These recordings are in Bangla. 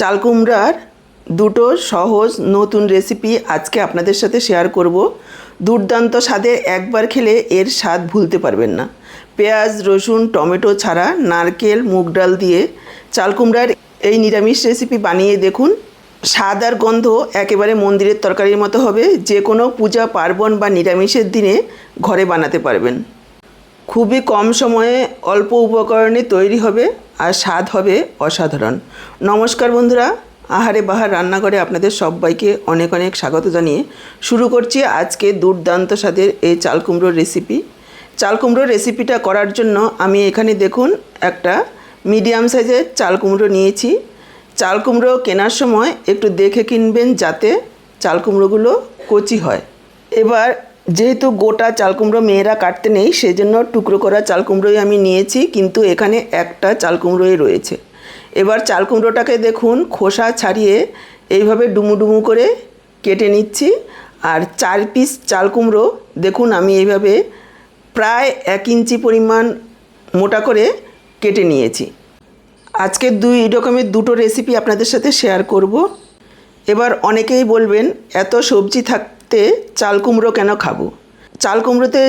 চাল কুমড়ার দুটো সহজ নতুন রেসিপি আজকে আপনাদের সাথে শেয়ার করব। দুর্দান্ত স্বাদে একবার খেলে এর স্বাদ ভুলতে পারবেন না। পেঁয়াজ, রসুন, টমেটো ছাড়া নারকেল, মুগ ডাল দিয়ে চাল কুমড়ার এই নিরামিষ রেসিপি বানিয়ে দেখুন। স্বাদ আর গন্ধ একেবারে মন্দিরের তরকারির মতো হবে। যে কোনো পূজা, পার্বণ বা নিরামিষের দিনে ঘরে বানাতে পারবেন। খুবই কম সময়ে অল্প উপকরণে তৈরি হবে। আর স্বাদ হবে অসাধারণ। নমস্কার বন্ধুরা, আহারে বাহার রান্নাঘরে আপনাদের সবাইকে অনেক অনেক স্বাগত জানিয়ে শুরু করছি আজকে দুর্দান্ত স্বাদের এই চাল কুমড়োর রেসিপি চাল কুমড়োর রেসিপিটা করার জন্য আমি এখানে দেখুন একটা মিডিয়াম সাইজের চাল কুমড়ো নিয়েছি। চাল কুমড়ো কেনার সময় একটু দেখে কিনবেন যাতে চাল কুমড়োগুলো কচি হয়। এবার যেহেতু গোটা চাল কুমড়ো মেয়েরা কাটতে নেই, সেজন্য টুকরো করা চাল কুমড়োই আমি নিয়েছি, কিন্তু এখানে একটা চাল কুমড়োই রয়েছে। এবার চাল কুমড়োটাকে দেখুন, খোসা ছাড়িয়ে এইভাবে ডুমু ডুমু করে কেটে নিচ্ছি। আর চার পিস চাল কুমড়ো দেখুন, আমি এইভাবে প্রায় এক ইঞ্চি পরিমাণ মোটা করে কেটে নিয়েছি। আজকে দুই রকমের দুটো রেসিপি আপনাদের সাথে শেয়ার করব। এবার অনেকেই বলবেন, এত সবজি থাকতে চাল কুমড়ো কেন খাব? চাল কুমড়োতে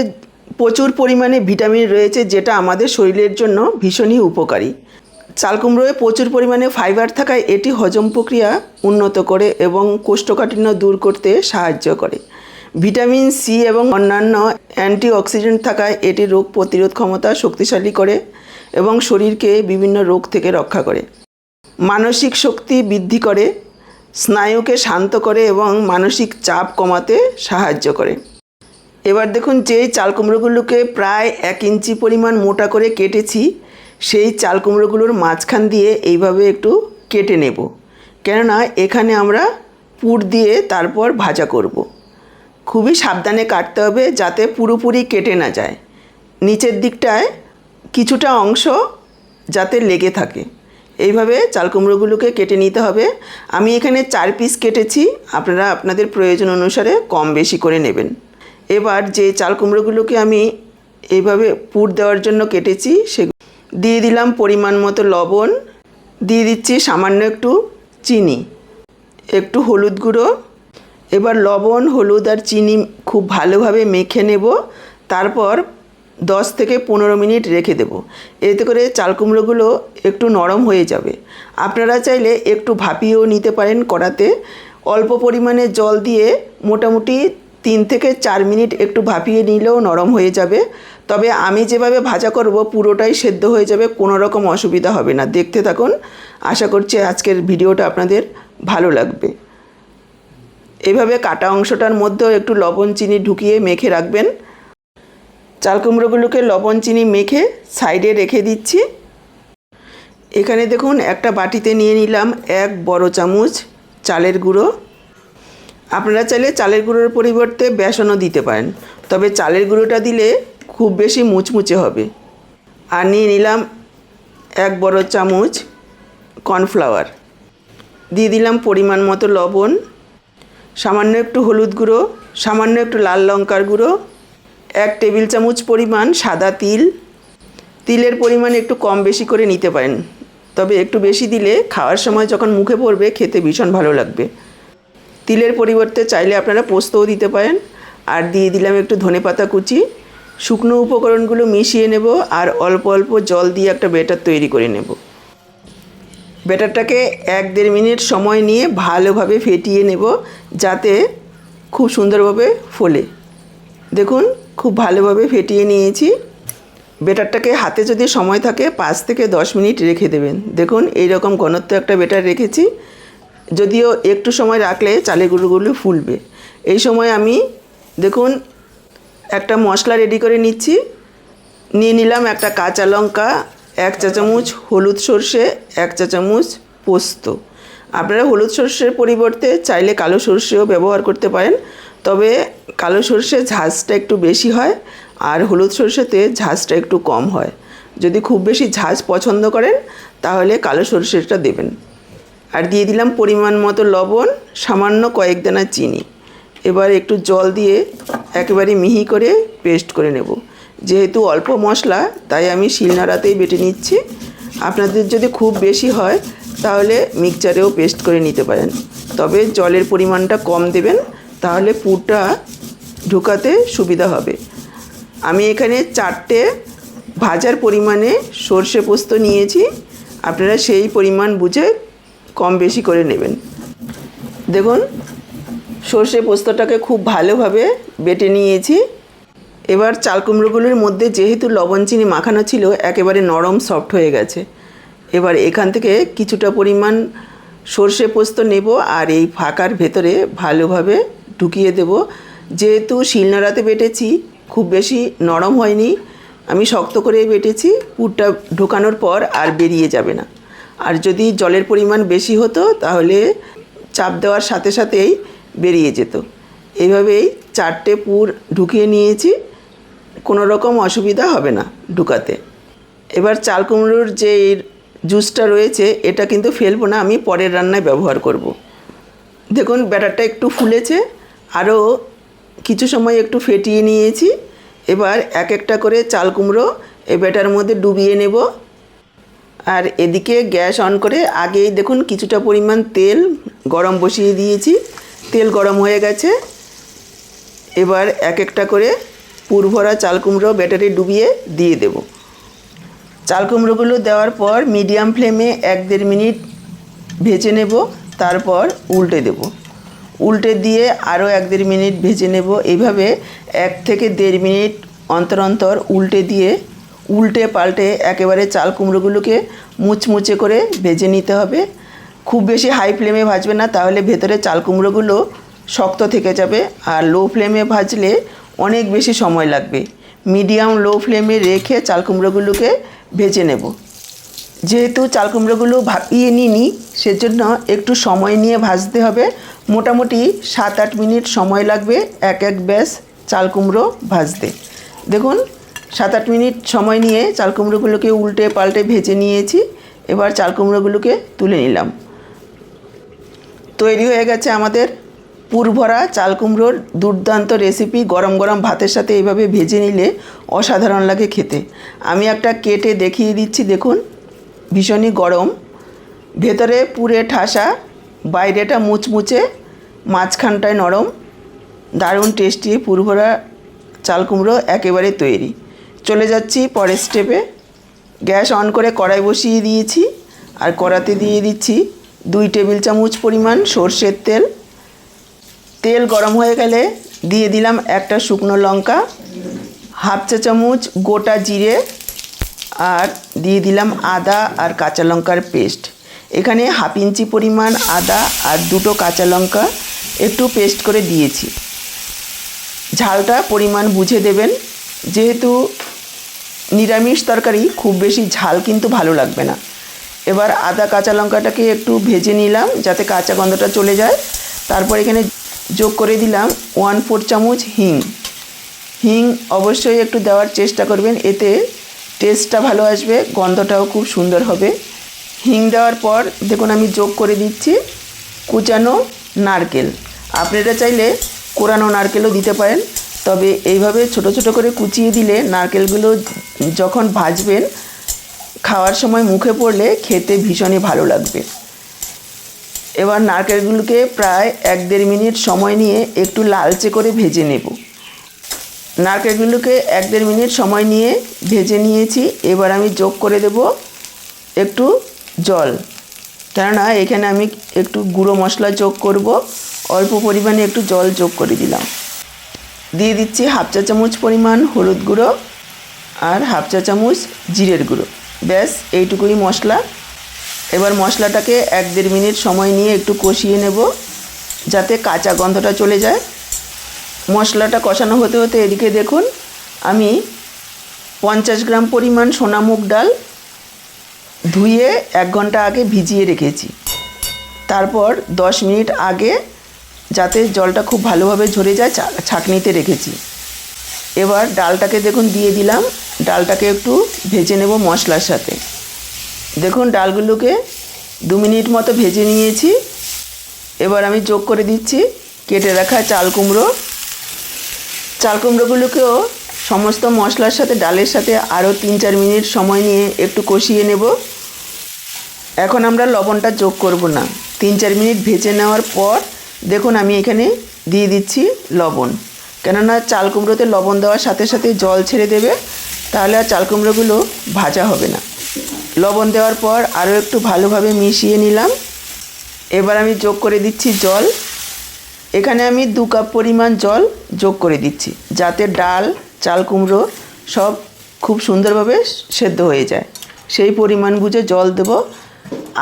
প্রচুর পরিমাণে ভিটামিন রয়েছে যেটা আমাদের শরীরের জন্য ভীষণই উপকারী। চাল কুমড়োয় প্রচুর পরিমাণে ফাইবার থাকায় এটি হজম প্রক্রিয়া উন্নত করে এবং কোষ্ঠকাঠিন্য দূর করতে সাহায্য করে। ভিটামিন সি এবং অন্যান্য অ্যান্টিঅক্সিডেন্ট থাকায় এটি রোগ প্রতিরোধ ক্ষমতা শক্তিশালী করে এবং শরীরকে বিভিন্ন রোগ থেকে রক্ষা করে। মানসিক শক্তি বৃদ্ধি করে স্নায়ুকে শান্ত করে এবং মানসিক চাপ কমাতে সাহায্য করে। এবার দেখুন যেই চাল কুমড়োগুলোকে প্রায় এক ইঞ্চি পরিমাণ মোটা করে কেটেছি, সেই চাল কুমড়োগুলোর মাঝখান দিয়ে এইভাবে একটু কেটে নেব। কেননা এখানে আমরা পুর দিয়ে তারপর ভাজা করব। খুবই সাবধানে কাটতে হবে যাতে পুরোপুরি কেটে না যায়। নিচের দিকটায় কিছুটা অংশ যাতে লেগে থাকে। এইভাবে চাল কুমড়োগুলোকে কেটে নিতে হবে। আমি এখানে চার পিস কেটেছি, আপনারা আপনাদের প্রয়োজন অনুসারে কম বেশি করে নেবেন। এবার যে চাল কুমড়োগুলোকে আমি এইভাবে পুর দেওয়ার জন্য কেটেছি, সে দিয়ে দিলাম পরিমাণ মতো লবণ, দিয়ে দিচ্ছি সামান্য একটু চিনি, একটু হলুদ গুঁড়ো। এবার লবণ, হলুদ আর চিনি খুব ভালোভাবে মেখে নেব। তারপর দশ থেকে পনেরো মিনিট রেখে দেব। এতে করে চাল কুমড়োগুলো একটু নরম হয়ে যাবে। আপনারা চাইলে একটু ভাপিয়েও নিতে পারেন কড়াতে। অল্প পরিমাণে জল দিয়ে মোটামুটি তিন থেকে চার মিনিট একটু ভাপিয়ে নিলেও নরম হয়ে যাবে। তবে আমি যেভাবে ভাজা করব পুরোটাই সেদ্ধ হয়ে যাবে, কোনো রকম অসুবিধা হবে না। দেখতে থাকুন। আশা করছি আজকের ভিডিওটা আপনাদের ভালো লাগবে। এভাবে কাটা অংশটার মধ্যেও একটু লবণ, চিনি ঢুকিয়ে মেখে রাখবেন। চাল কুমড়োগুলোকে লবণ, চিনি মেখে সাইডে রেখে দিচ্ছি। এখানে দেখুন, একটা বাটিতে নিয়ে নিলাম এক বড় চামচ চালের গুঁড়ো। আপনারা চাইলে চালের গুঁড়োর পরিবর্তে বেসনও দিতে পারেন, তবে চালের গুঁড়োটা দিলে খুব বেশি মুচমুচে হবে। আর নিয়ে নিলাম এক বড় চামচ কর্নফ্লাওয়ার। দিয়ে দিলাম পরিমাণ মতো লবণ, সামান্য একটু হলুদ গুঁড়ো, সামান্য একটু লাল লঙ্কার গুঁড়ো এক টেবিল চামচ পরিমাণ সাদা তিল। তিলের পরিমাণ একটু কম বেশি করে নিতে পারেন। তবে একটু বেশি দিলে খাওয়ার সময় যখন মুখে পড়বে খেতে ভীষণ ভালো লাগবে। তিলের পরিবর্তে চাইলে আপনারা পোস্তও দিতে পারেন। আর দিয়ে দিলাম একটু ধনেপাতা কুচি। শুকনো উপকরণগুলো মিশিয়ে নেব আর অল্প অল্প জল দিয়ে একটা ব্যাটার তৈরি করে নেব। ব্যাটারটাকে এক দেড় মিনিট সময় নিয়ে ভালোভাবে ফেটিয়ে নেব, যাতে খুব সুন্দরভাবে ফোলে। দেখুন খুব ভালোভাবে ফেটিয়ে নিয়েছি। বেটারটাকে হাতে যদি সময় থাকে পাঁচ থেকে দশ মিনিট রেখে দেবেন। দেখুন এই রকম ঘনত্ব একটা বেটার রেখেছি। যদিও একটু সময় রাখলে চালের গুঁড়োগুলো ফুলবে। এই সময় আমি, দেখুন, একটা মশলা রেডি করে নিচ্ছি। নিয়ে নিলাম একটা কাঁচা লঙ্কা, এক চা চামচ হলুদ সর্ষে, এক চা চামচ পোস্ত। আপনারা হলুদ সর্ষের পরিবর্তে চাইলে কালো সর্ষেও ব্যবহার করতে পারেন। তবে কালো সর্ষে ঝাঁঝটা একটু বেশি হয় আর হলুদ সর্ষেতে ঝাঁঝটা একটু কম হয়। যদি খুব বেশি ঝাঁঝ পছন্দ করেন, তাহলে কালো সর্ষেটা দেবেন। আর দিয়ে দিলাম পরিমাণ মতো লবণ, সামান্য কয়েক দানা চিনি। এবার একটু জল দিয়ে একেবারে মিহি করে পেস্ট করে নেব। যেহেতু অল্প মশলা, তাই আমি শিলনোড়াতেই বেটে নিচ্ছি। আপনাদের যদি খুব বেশি হয়, তাহলে মিক্সচারেও পেস্ট করে নিতে পারেন। তবে জলের পরিমাণটা কম দেবেন তাহলে পুরটা ঢোকাতে সুবিধা হবে। আমি এখানে চারটে ভাজার পরিমাণে সর্ষে পোস্ত নিয়েছি। আপনারা সেই পরিমাণ বুঝে কম বেশি করে নেবেন। দেখুন, সর্ষে পোস্তটাকে খুব ভালোভাবে বেটে নিয়েছি। এবার চাল কুমড়োগুলোর মধ্যে যেহেতু লবণ চিনি মাখানো ছিল, একেবারে নরম সফট হয়ে গেছে। এবার এখান থেকে কিছুটা পরিমাণ সর্ষে পোস্ত নেব আর এই ফাঁকার ভেতরে ভালোভাবে ঢুকিয়ে দেব। যেহেতু শিলনোড়াতে বেটেছি, খুব বেশি নরম হয়নি। আমি শক্ত করে বেটেছি, পুরটা ঢোকানোর পর আর বেরিয়ে যাবে না। আর যদি জলের পরিমাণ বেশি হতো, তাহলে চাপ দেওয়ার সাথে সাথেই বেরিয়ে যেত। এইভাবেই চারটে পুর ঢুকিয়ে নিয়েছি। কোনো রকম অসুবিধা হবে না ঢুকাতে। এবার চাল কুমড়োর যে জুসটা রয়েছে, এটা কিন্তু ফেলব না, আমি পরের রান্নায় ব্যবহার করব। দেখুন, ব্যাটারটা একটু ফুলেছে। আরও কিছু সময় একটু ফেটিয়ে নিয়েছি। এবার এক একটা করে চাল কুমড়ো এ ব্যাটার মধ্যে ডুবিয়ে নেব। আর এদিকে গ্যাস অন করে আগেই দেখুন কিছুটা পরিমাণ তেল গরম বসিয়ে দিয়েছি। তেল গরম হয়ে গেছে। এবার এক একটা করে পুরভরা চাল কুমড়ো ব্যাটারে ডুবিয়ে দিয়ে দেব। চাল কুমড়োগুলো দেওয়ার পর মিডিয়াম ফ্লেমে এক দেড় মিনিট ভেজে নেব, তারপর উল্টে দেব। উল্টে দিয়ে আরও এক দেড় মিনিট ভেজে নেব। এইভাবে এক থেকে দেড় মিনিট অন্তর অন্তর উল্টে দিয়ে উল্টে পাল্টে একেবারে চাল কুমড়োগুলোকে মুচমুচে করে ভেজে নিতে হবে। খুব বেশি হাই ফ্লেমে ভাজবে না, তাহলে ভেতরে চাল কুমড়োগুলো শক্ত থেকে যাবে আর লো ফ্লেমে ভাজলে অনেক বেশি সময় লাগবে। মিডিয়াম লো ফ্লেমে রেখে চাল কুমড়োগুলোকে ভেজে নেব। যেহেতু চাল কুমড়োগুলো ভাপিয়ে নিইনি, সেজন্য একটু সময় নিয়ে ভাজতে হবে। মোটামুটি সাত আট মিনিট সময় লাগবে এক এক ব্যাস চাল কুমড়ো ভাজতে। দেখুন, সাত আট মিনিট সময় নিয়ে চাল কুমড়োগুলোকে উল্টে পাল্টে ভেজে নিয়েছি। এবার চাল কুমড়োগুলোকে তুলে নিলাম। তৈরি হয়ে গেছে আমাদের পুরভরা চাল কুমড়োর দুর্দান্ত রেসিপি। গরম গরম ভাতের সাথে এইভাবে ভেজে নিলে অসাধারণ লাগে খেতে। আমি একটা কেটে দেখিয়ে দিচ্ছি, দেখুন। ভীষণই গরম। ভেতরে পুরে ঠাসা, বাইরেটা মুচমুচে, মাঝখানটায় নরম। দারুণ টেস্টি পুরভরা চাল কুমড়ো একেবারে তৈরি। চলে যাচ্ছি পরের স্টেপে গ্যাস অন করে কড়াই বসিয়ে দিয়েছি আর কড়াতে দিয়ে দিচ্ছি দুই টেবিল চামচ পরিমাণ সর্ষের তেল। তেল গরম হয়ে গেলে দিয়ে দিলাম একটা শুকনো লঙ্কা, হাফ চা চামচ গোটা জিরে আর দিয়ে দিলাম আদা আর কাঁচা লঙ্কার পেস্ট। এখানে হাফ ইঞ্চি পরিমাণ আদা আর দুটো কাঁচা লঙ্কা একটু পেস্ট করে দিয়েছি। ঝালটা পরিমাণ বুঝে দেবেন। যেহেতু নিরামিষ তরকারি, খুব বেশি ঝাল কিন্তু ভালো লাগবে না। এবার আদা কাঁচা লঙ্কাটাকে একটু ভেজে নিলাম যাতে কাঁচা গন্ধটা চলে যায়। তারপর এখানে যোগ করে দিলাম ওয়ান ফোর চামচ হিং। হিং অবশ্যই একটু দেওয়ার চেষ্টা করবেন। এতে টেস্টটা ভালো আসবে, গন্ধটাও খুব সুন্দর হবে। হিং দেওয়ার পর দেখুন আমি যোগ করে দিচ্ছি কুচানো নারকেল। আপনারা চাইলে কোরানো নারকেলও দিতে পারেন, তবে এইভাবে ছোট ছোট করে কুচিয়ে দিলে নারকেলগুলো যখন ভাজবেন, খাওয়ার সময় মুখে পড়লে খেতে ভীষণই ভালো লাগবে। এবার নারকেলগুলোকে প্রায় এক দেড় মিনিট সময় নিয়ে একটু লালচে করে ভেজে নেব। নারকেলগুলোকে এক দেড় মিনিট সময় নিয়ে ভেজে নিয়েছি। এবার আমি যোগ করে দেব একটু জল। কেননা এখানে আমি একটু গুঁড়ো মশলা যোগ করব। অল্প পরিমাণে একটু জল যোগ করে দিলাম। দিয়ে দিচ্ছি হাফ চা চামচ পরিমাণ হলুদ গুঁড়ো আর হাফ চা চামচ জিরের গুঁড়ো। ব্যাস, এইটুকুই মশলা। এবার মশলাটাকে এক দেড় মিনিট সময় নিয়ে একটু কষিয়ে নেব যাতে কাঁচা গন্ধটা চলে যায়। মশলাটা কষানো হতে হতে এদিকে দেখুন, আমি পঞ্চাশ গ্রাম পরিমাণ সোনা মুগ ডাল ধুয়ে এক ঘণ্টা আগে ভিজিয়ে রেখেছি। তারপর দশ মিনিট আগে যাতে জলটা খুব ভালোভাবে ঝরে যায় ছাঁকনিতে রেখেছি। এবার ডালটাকে দেখুন দিয়ে দিলাম, ডালটাকে একটু ভেজে নেব মশলার সাথে। দেখুন ডালগুলোকে দু মিনিট মতো ভেজে নিয়েছি। এবার আমি যোগ করে দিচ্ছি, কেটে রাখা চাল কুমড়ো চাল কুমড়োগুলোকেও সমস্ত মশলার সাথে, ডালের সাথে আরও তিন চার মিনিট সময় নিয়ে একটু কষিয়ে নেব। এখন আমরা লবণটা যোগ করব না। তিন চার মিনিট ভেজে নেওয়ার পর দেখুন আমি এখানে দিয়ে দিচ্ছি লবণ। কেননা চাল কুমড়োতে লবণ দেওয়ার সাথে সাথে জল ছেড়ে দেবে, তাহলে আর চাল কুমড়োগুলো ভাজা হবে না। লবণ দেওয়ার পর আরও একটু ভালোভাবে মিশিয়ে নিলাম। এবার আমি যোগ করে দিচ্ছি জল। এখানে আমি দু কাপ পরিমাণ জল যোগ করে দিচ্ছি, যাতে ডাল, চাল কুমড়ো সব খুব সুন্দরভাবে সেদ্ধ হয়ে যায়। সেই পরিমাণ বুঝে জল দেব।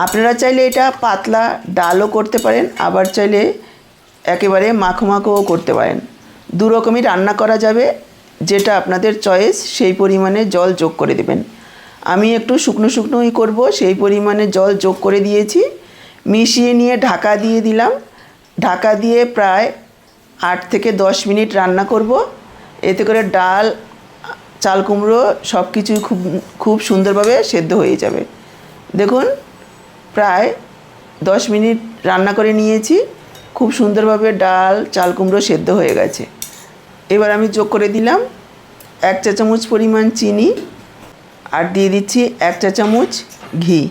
আপনারা চাইলে এটা পাতলা ডালও করতে পারেন, আবার চাইলে একেবারে মাখো মাখোও করতে পারেন। দু রকমই রান্না করা যাবে, যেটা আপনাদের চয়েস, সেই পরিমাণে জল যোগ করে দেবেন। আমি একটু শুকনো শুকনোই করব, সেই পরিমাণে জল যোগ করে দিয়েছি। মিশিয়ে নিয়ে ঢাকা দিয়ে দিলাম। ঢাকা দিয়ে প্রায় আট থেকে দশ মিনিট রান্না করব। এতে করে ডাল, চাল কুমড়ো সব কিছুই খুব খুব সুন্দরভাবে সেদ্ধ হয়ে যাবে। দেখুন, প্রায় দশ মিনিট রান্না করে নিয়েছি। খুব সুন্দরভাবে ডাল, চাল কুমড়ো সেদ্ধ হয়ে গেছে। এবার আমি যোগ করে দিলাম এক চা চামচ পরিমাণ চিনি আর দিয়ে দিচ্ছি এক চা চামচ ঘি।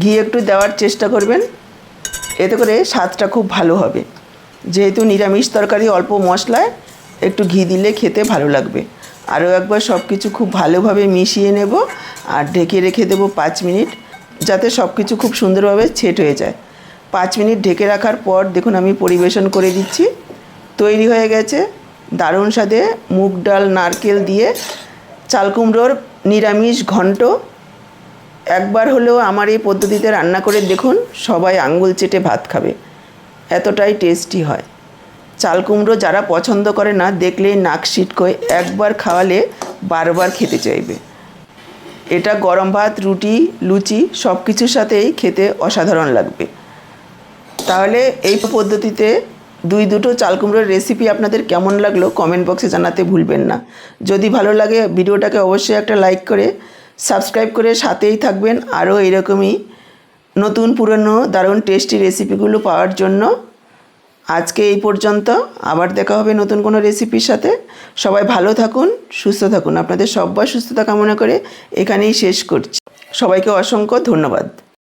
ঘি একটু দেওয়ার চেষ্টা করবেন। এতে করে স্বাদটা খুব ভালো হবে। যেহেতু নিরামিষ তরকারি অল্প মশলায় একটু ঘি দিলে খেতে ভালো লাগবে। আরও একবার সব কিছু খুব ভালোভাবে মিশিয়ে নেব আর ঢেকে রেখে দেবো পাঁচ মিনিট যাতে সব কিছু খুব সুন্দরভাবে ছেট হয়ে যায়। পাঁচ মিনিট ঢেকে রাখার পর দেখুন আমি পরিবেশন করে দিচ্ছি। তৈরি হয়ে গেছে দারুণ স্বাদে মুগ ডাল, নারকেল দিয়ে চালকুমড়োর নিরামিষ ঘন্ট একবার হলেও আমার এই পদ্ধতিতে রান্না করে দেখুন, সবাই আঙ্গুল চেটে ভাত খাবে। এতটাই টেস্টি হয়। চাল কুমড়ো যারা পছন্দ করে না, দেখলেই নাক সিটকোয়, একবার খাওয়ালে বারবার খেতে চাইবে। এটা গরম ভাত, রুটি, লুচি সব কিছুর সাথেই খেতে অসাধারণ লাগবে। তাহলে এই পদ্ধতিতে দুই দুটো চাল কুমড়োর রেসিপি আপনাদের কেমন লাগল, কমেন্ট বক্সে জানাতে ভুলবেন না। যদি ভালো লাগে, ভিডিওটাকে অবশ্যই একটা লাইক করে সাবস্ক্রাইব করে সাথেই থাকবেন। আরও এরকমই নতুন, পুরনো, দারুণ, টেস্টি রেসিপিগুলো পাওয়ার জন্য। আজকে এই পর্যন্ত। আবার দেখা হবে নতুন কোনো রেসিপির সাথে। সবাই ভালো থাকুন, সুস্থ থাকুন। আপনাদের সব্বাই সুস্থতা কামনা করে এখানেই শেষ করছি। সবাইকে অসংখ্য ধন্যবাদ।